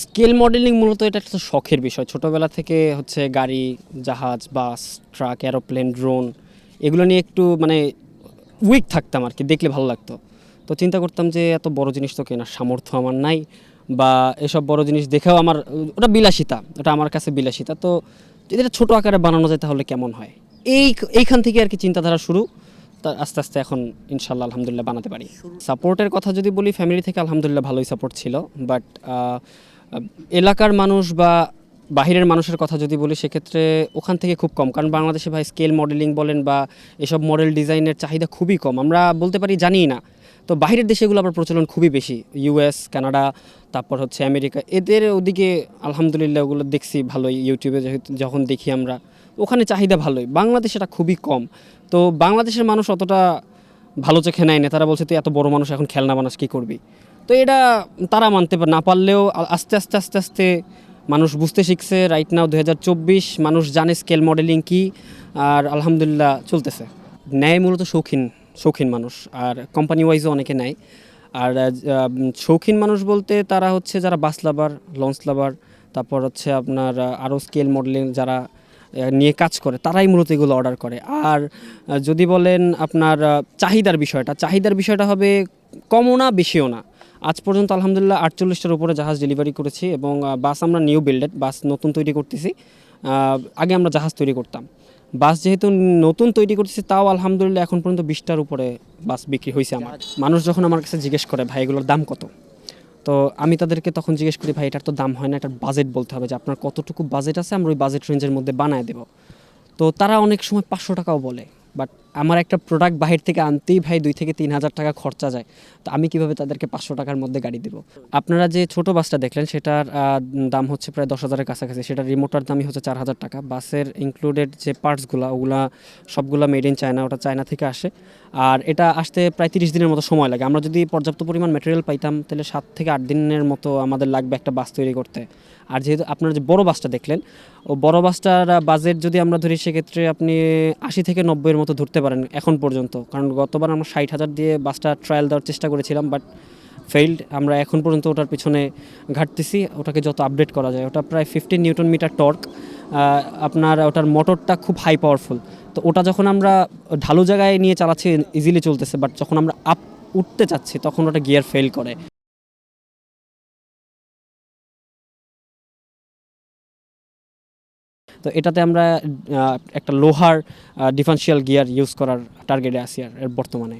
Scale modelling মূলত এটা একটা শখের বিষয়। ছোটোবেলা থেকে হচ্ছে গাড়ি জাহাজ বাস ট্রাক এরোপ্লেন ড্রোন এগুলো নিয়ে একটু মানে উইক থাকতাম আর কি দেখলে ভালো লাগতো। তো চিন্তা করতাম যে এত বড় জিনিস তো কেনার সামর্থ্য আমার নাই বা এসব বড় জিনিস দেখেও আমার ওটা বিলাসিতা ওটা আমার কাছে বিলাসিতা। তো যদি এটা ছোটো আকারে বানানো যায় তাহলে কেমন হয়? এই এইখান থেকে আর কি চিন্তাধারা শুরু। তা আস্তে আস্তে এখন ইনশাল্লাহ আলহামদুলিল্লাহ বানাতে পারি। সাপোর্টের কথা যদি বলি ফ্যামিলি থেকে আলহামদুলিল্লাহ ভালোই সাপোর্ট ছিল। বাট এলাকার মানুষ বা বাহিরের মানুষের কথা যদি বলি, সেক্ষেত্রে ওখান থেকে খুব কম। কারণ বাংলাদেশে ভাই স্কেল মডেলিং বলেন বা এসব মডেল ডিজাইনের চাহিদা খুবই কম। আমরা বলতে পারি জানিই না। তো বাইরের দেশে এগুলো আবার প্রচলন খুবই বেশি। ইউএস কানাডা তারপর হচ্ছে আমেরিকা এদের ওদিকে আলহামদুলিল্লাহ ওগুলো দেখছি ভালোই ইউটিউবে যখন দেখি আমরা। ওখানে চাহিদা ভালোই। বাংলাদেশে এটা খুবই কম। তো বাংলাদেশের মানুষ অতটা ভালো চোখে নেয় না। তারা বলছে, তুই এত বড় মানুষ, এখন খেলনা বানাস, কী করবি? তো এটা তারা মানতে না। পারলেও আস্তে আস্তে আস্তে আস্তে মানুষ বুঝতে শিখছে। রাইট নাও দু হাজার চব্বিশ মানুষ জানে স্কেল মডেলিং কি আর আলহামদুলিল্লাহ চলতেছে। ন্যায় মূলত শৌখিন শৌখিন মানুষ আর কোম্পানি ওয়াইজও অনেকে নেয়। আর শৌখিন মানুষ বলতে তারা হচ্ছে যারা বাস লাভার লঞ্চ লাভার তারপর হচ্ছে আপনার আরও স্কেল মডেলিং যারা নিয়ে কাজ করে, তারাই মূলত এগুলো অর্ডার করে। আর যদি বলেন আপনার চাহিদার বিষয়টা চাহিদার বিষয়টা হবে কমও না, বেশিও না। আজ পর্যন্ত আলহামদুলিল্লাহ আটচল্লিশটার উপরে জাহাজ ডেলিভারি করেছি এবং বাস আমরা নিউ বিল্ডেড বাস নতুন তৈরি করতেছি। আগে আমরা জাহাজ তৈরি করতাম। বাস যেহেতু নতুন তৈরি করতেছি, তাও আলহামদুলিল্লাহ এখন পর্যন্ত বিশটার উপরে বাস বিক্রি হয়েছে আমার। মানুষ যখন আমার কাছে জিজ্ঞেস করে, ভাই, এগুলোর দাম কত? তো আমি তাদেরকে তখন জিজ্ঞেস করি, ভাই, এটার তো দাম হয় না, এটার বাজেট বলতে হবে যে আপনার কতটুকু বাজেট আছে, আমরা ওই বাজেট রেঞ্জের মধ্যে বানায় দেবো। তো তারা অনেক সময় পাঁচশো টাকাও বলে। আমার একটা প্রোডাক্ট বাহির থেকে আনতেই ভাই দুই থেকে তিন হাজার টাকা খরচা যায়। তো আমি কীভাবে তাদেরকে পাঁচশো টাকার মধ্যে গাড়ি দেবো? আপনারা যে ছোট বাসটা দেখলেন, সেটার দাম হচ্ছে প্রায় দশ হাজারের কাছাকাছি। সেটার রিমোটার দামই হচ্ছে চার হাজার টাকা। বাসের ইনক্লুডেড যে পার্টসগুলো ওগুলা সবগুলা মেড ইন চায়না ওটা চায়না থেকে আসে। আর এটা আসতে প্রায় তিরিশ দিনের মতো সময় লাগে। আমরা যদি পর্যাপ্ত পরিমাণ ম্যাটেরিয়াল পাইতাম, তাহলে সাত থেকে আট দিনের মতো আমাদের লাগবে একটা বাস তৈরি করতে। আর যেহেতু আপনারা যে বড় বাসটা দেখলেন, ও বড় বাসটার বাজেট যদি আমরা ধরি, সেক্ষেত্রে আপনি আশি থেকে নব্বইয়ের মতো ধরতে পারেন এখন পর্যন্ত। কারণ গতবার আমরা ষাট হাজার দিয়ে বাসটা ট্রায়াল দেওয়ার চেষ্টা করেছিলাম বাট ফেইল্ড আমরা এখন পর্যন্ত ওটার পিছনে ঘাটতেছি, ওটাকে যত আপডেট করা যায়। ওটা প্রায় ফিফটিন নিউটন মিটার টর্ক আপনার ওটার মোটরটা খুব হাই পাওয়ারফুল তো ওটা যখন আমরা ঢালু জায়গায় নিয়ে চালাচ্ছি ইজিলি চলতেছে বাট যখন আমরা আপ উঠতে চাচ্ছি, তখন ওটা গিয়ার ফেল করে। তো এটাতে আমরা একটা লোহার ডিফারেন্সিয়াল গিয়ার ইউজ করার টার্গেটে আছি আর এর বর্তমানে।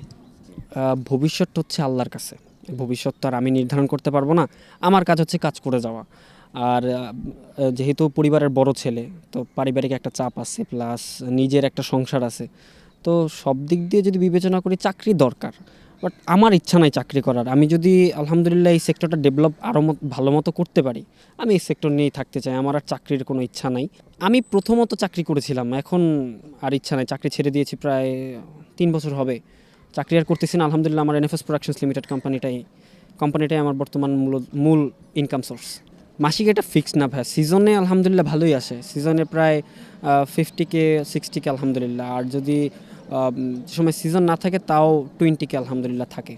ভবিষ্যৎ হচ্ছে আল্লাহর কাছে। ভবিষ্যৎ তো আর আমি নির্ধারণ করতে পারব না। আমার কাজ হচ্ছে কাজ করে যাওয়া। আর যেহেতু পরিবারের বড় ছেলে, তো পারিবারিক একটা চাপ আছে প্লাস নিজের একটা সংসার আছে, তো সব দিক দিয়ে যদি বিবেচনা করি চাকরি দরকার। বাট আমার ইচ্ছা নাই চাকরি করার। আমি যদি আলহামদুলিল্লাহ এই সেক্টরটা ডেভেলপ আরও ভালো মতো করতে পারি, আমি এই সেক্টর নিয়েই থাকতে চাই। আমার আর চাকরির কোনো ইচ্ছা নাই। আমি প্রথমত চাকরি করেছিলাম। এখন আর ইচ্ছা নাই। চাকরি ছেড়ে দিয়েছি প্রায় তিন বছর হবে। চাকরি আর করতেছি না। আলহামদুলিল্লাহ আমার এনএফএস প্রোডাকশনস লিমিটেড কোম্পানিটাই কোম্পানিটাই আমার বর্তমান মূল মূল ইনকাম সোর্স মাসিক এটা ফিক্সড না ভাই সিজনে আলহামদুলিল্লাহ ভালোই আসে। সিজনে প্রায় ফিফটি কে সিক্সটি কে আলহামদুলিল্লাহ। আর যদি সময় সিজন না থাকে তাও টোয়েন্টিকে আলহামদুলিল্লাহ থাকে।